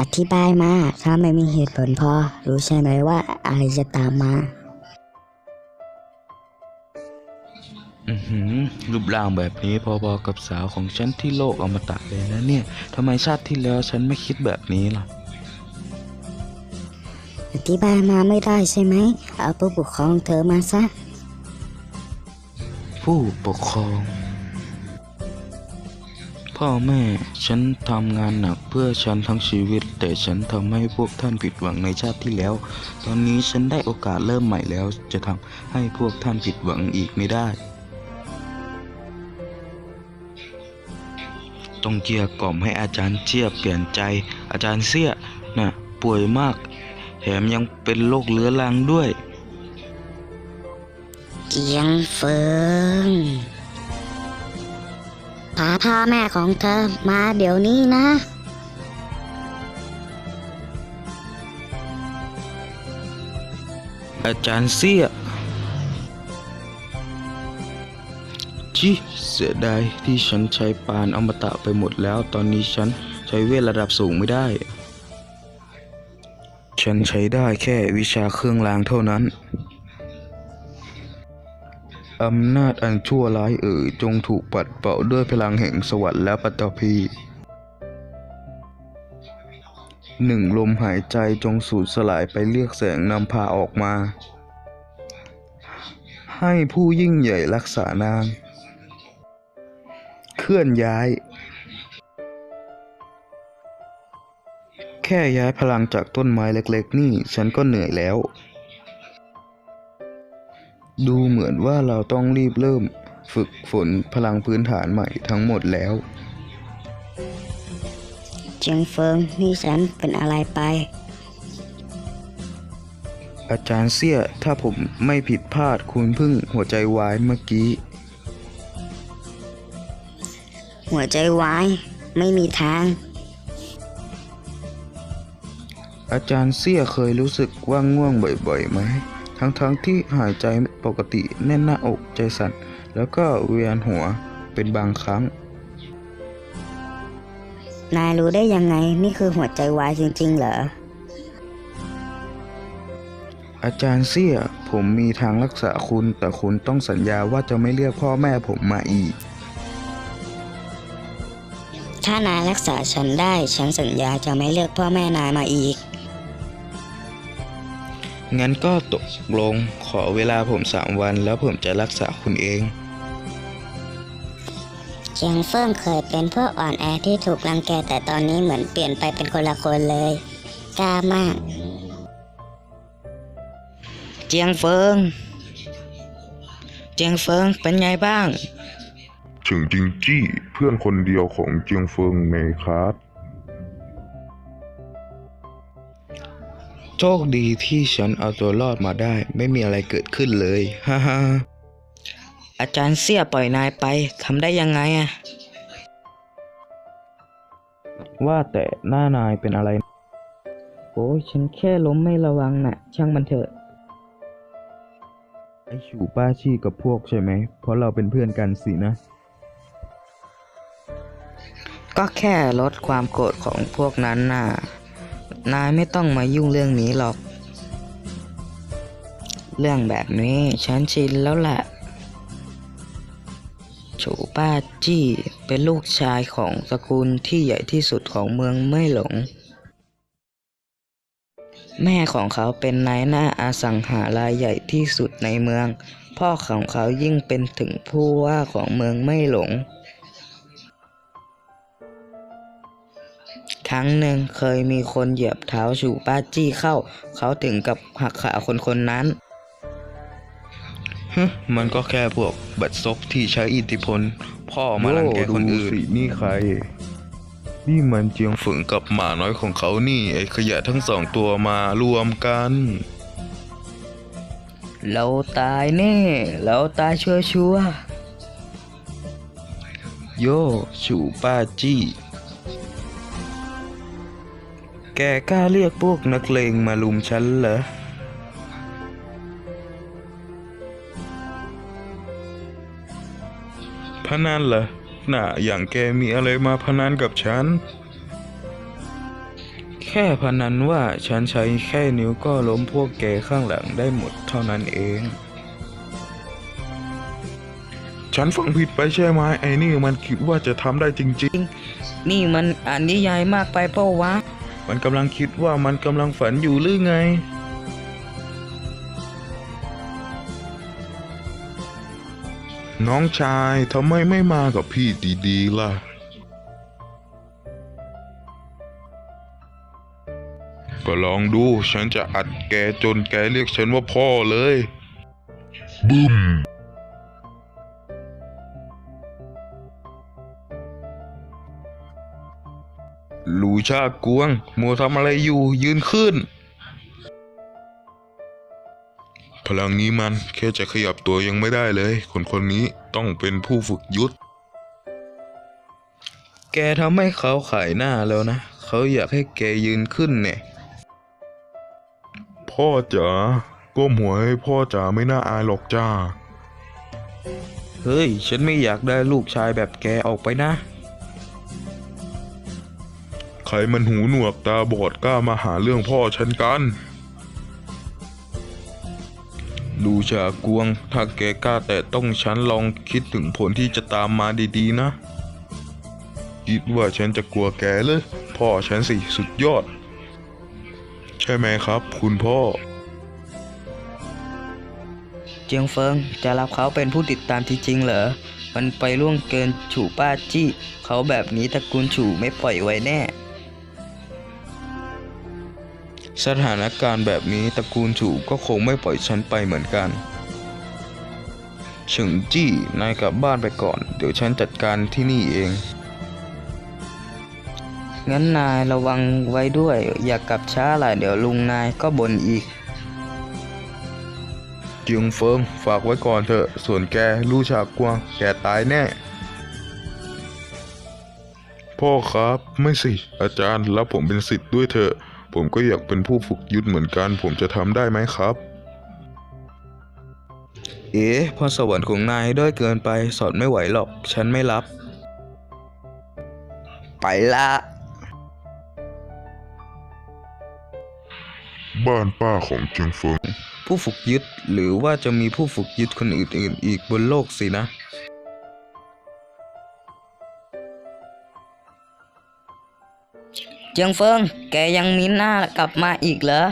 อธิบายมา ถ้าไม่มีเหตุผลพอ รู้ใช่ไหมว่าอะไรจะตามมา อือหือรูปร่างแบบนี้พอๆกับสาวของฉันที่โลกอมตะเลยนะเนี่ยทำไมชาติที่แล้วฉันไม่คิดแบบนี้ล่ะ อธิบายมาไม่ได้ใช่ไหม เอาผู้ปกครองเธอมาซะ ผู้ปกครอง พ่อแม่ ฉันทำงานหนักเพื่อฉันทั้งชีวิต แต่ฉันทำให้พวกท่านผิดหวังในชาติที่แล้ว ตอนนี้ฉันได้โอกาสเริ่มใหม่แล้ว จะทำให้พวกท่านผิดหวังอีกไม่ได้ ต้องเกลียกล่อมให้อาจารย์เจียเปลี่ยนใจ อาจารย์เสี่ยน่ะป่วยมาก แถมยังเป็นโรคเรื้อรังด้วย เจียงเฟิง พาพ่อแม่ของเธอมาเดี๋ยวนี้นะ อาจารย์เสียจิเสียดายที่ฉันใช้ปานอมตะไปหมดแล้ว ตอนนี้ฉันใช้เวทระดับสูงไม่ได้ ฉันใช้ได้แค่วิชาเครื่องรางเท่านั้น อำนาจอันชั่วร้ายเอ่ยจงถูกปัดเป่าด้วยพลังแห่งสวรรค์และปัตตภีหนึ่งลมหายใจจงสูญสลายไปเรียกแสงนำพาออกมา ให้ผู้ยิ่งใหญ่รักษานาง เคลื่อนย้าย แค่ย้ายพลังจากต้นไม้เล็กๆ นี่ฉันก็เหนื่อยแล้ว ดูเหมือนว่าเราต้องรีบเริ่มฝึกฝนพลังพื้นฐานใหม่ทั้งหมดแล้ว เจียงเฟิงนี่ฉันเป็นอะไรไป อาจารย์เสี่ยถ้าผมไม่ผิดพลาดคุณเพิ่งหัวใจวายเมื่อกี้ หัวใจวายไม่มีทาง อาจารย์เสี่ยเคยรู้สึกว่าง่วงบ่อยๆไหม ทั้งๆที่หายใจปกติแน่นหน้าอกใจสั่นแล้วก็เวียนหัวเป็นบางครั้ง นายรู้ได้ยังไงนี่คือหัวใจวายจริง ๆ เหรอ อาจารย์เสี่ยผมมีทางรักษาคุณ แต่คุณต้องสัญญาว่าจะไม่เรียกพ่อแม่ผมมาอีก ถ้านายรักษาฉันได้ ฉันสัญญาจะไม่เลือกพ่อแม่นายมาอีก งั้นก็ตกลงขอเวลาผมสามวันแล้วผมจะรักษาคุณเอง เจียงเฟิงเคยเป็นพวกอ่อนแอที่ถูกรังแกแต่ตอนนี้เหมือนเปลี่ยนไปเป็นคนละคนเลย กล้ามาก เจียงเฟิง เจียงเฟิงเป็นไงบ้างเฉิงจิงจี้เพื่อนคนเดียวของเจียงเฟิงในคลา ชคดีที่ฉันเอาตัวรอดมาได้ ไม่มีอะไรเกิดขึ้นเลยฮ่าฮ่าอาจารย์เสี่ยปล่อยนายไปทำได้ยังไงอะว่าแต่หน้านายเป็นอะไร โอ้ยฉันแค่ล้มไม่ระวังน่ะ ช่างมันเถอะ ไอชูป้าชี่กับพวกใช่ไหม เพราะเราเป็นเพื่อนกันสินะ ก็แค่ลดความโกรธของพวกนั้นน่ะ นายไม่ต้องมายุ่งเรื่องนี้หรอก เรื่องแบบนี้ฉันชินแล้วแหละฉูป้าจี้เป็นลูกชายของตระกูลที่ใหญ่ที่สุดของเมืองไม่หลง แม่ของเขาเป็นนายหน้าอาสังหารายใหญ่ที่สุดในเมือง พ่อของเขายิ่งเป็นถึงผู้ว่าของเมืองไม่หลง ครั้งหนึ่งเคยมีคนเหยียบเท้าชูป้าจี้เข้า เขาถึงกับหักขาคนคนนั้นฮึมันก็แค่พวกบัดซบที่ใช้อิทธิพล พ่อมาลังแกคนอื่นสินี่ใคร นี่มันเจียงฝึงกับหมาน้อยของเขานี่ ไอ้ขยะทั้งสองตัวมารวมกัน เราตายแน่ เราตายชัวชัวร์โย่ชูป้าจี้ แกกล้าเรียกพวกนักเลงมาลุมฉันเหรอ พนันเหรอ น่ะ อย่างแกมีอะไรมาพนันกับฉัน แค่พนันว่าฉันใช้แค่นิ้วก็ล้มพวกแกข้างหลังได้หมดเท่านั้นเอง ฉันฟังผิดไปใช่ไหมไอ้นี่มันคิดว่าจะทำได้จริงนี่มันอ่านนิยายมากไปเป้าวะ มันกำลังคิดว่ามันกำลังฝันอยู่หรือไง น้องชายทำไมไม่มากับพี่ดีๆล่ะ ก็ลองดูฉันจะอัดแกจนแกเรียกฉันว่าพ่อเลย บึ้ม ลูชากวง มัวทำอะไรอยู่ยืนขึ้น พลังนี้มันแค่จะขยับตัวยังไม่ได้เลย คนคนนี้ต้องเป็นผู้ฝึกยุทธแกทำให้เขาขายหน้าแล้วนะ เขาอยากให้แกยืนขึ้นเนี่ย พ่อจ๋าก้มหัวให้พ่อจ๋าไม่น่าอายหรอกจ้า เฮ้ย ฉันไม่อยากได้ลูกชายแบบแกออกไปนะใค รมันหูหนวกตาบอดกล้ามาหาเรื่องพ่อฉันกันลูชากวง ถ้าแกกล้าแต่ต้องฉันลองคิดถึงผลที่จะตามมาดีๆนะ คิดว่าฉันจะกลัวแกเลยพ่อฉันสิสุดยอด ใช่ไหมครับ คุณพ่อ เจียงเฟิงจะรับเขาเป็นผู้ติดตามที่จริงเหรอมันไปล่วงเกินฉู่ป้าจี้ เขาแบบนี้ตระกูลฉู่ไม่ปล่อยไว้แน่ สถานการณ์แบบนี้ตระกูลฉูก็คงไม่ปล่อยฉันไปเหมือนกันเฉิงจี้นายกลับบ้านไปก่อน เดี๋ยวฉันจัดการที่นี่เอง งั้นนายระวังไว้ด้วย อย่ากกลับช้าล่ะเดี๋ยวลุงนายก็บ่นอีกเจียงเฟิงฝากไว้ก่อนเถอะ ส่วนแกลู่ฉากกวางแกตายแน่ พ่อครับไม่สิ อาจารย์รับผมเป็นสิทธิ์ด้วยเถอะ ผมก็อยากเป็นผู้ฝึกยุทธเหมือนกัน ผมจะทำได้ไหมครับ เอ๊ะพรสวรรค์ของนายด้อยเกินไปสอนไม่ไหวหรอก ฉันไม่รับ ไปละ บ้านป้าของเจียงเฟิง ผู้ฝึกยึดหรือว่าจะมีผู้ฝึกยึดคนอื่นๆ อีกบนโลกสินะ เจียงเฟิงแกยังมีหน้ากลับมาอีกเหรอ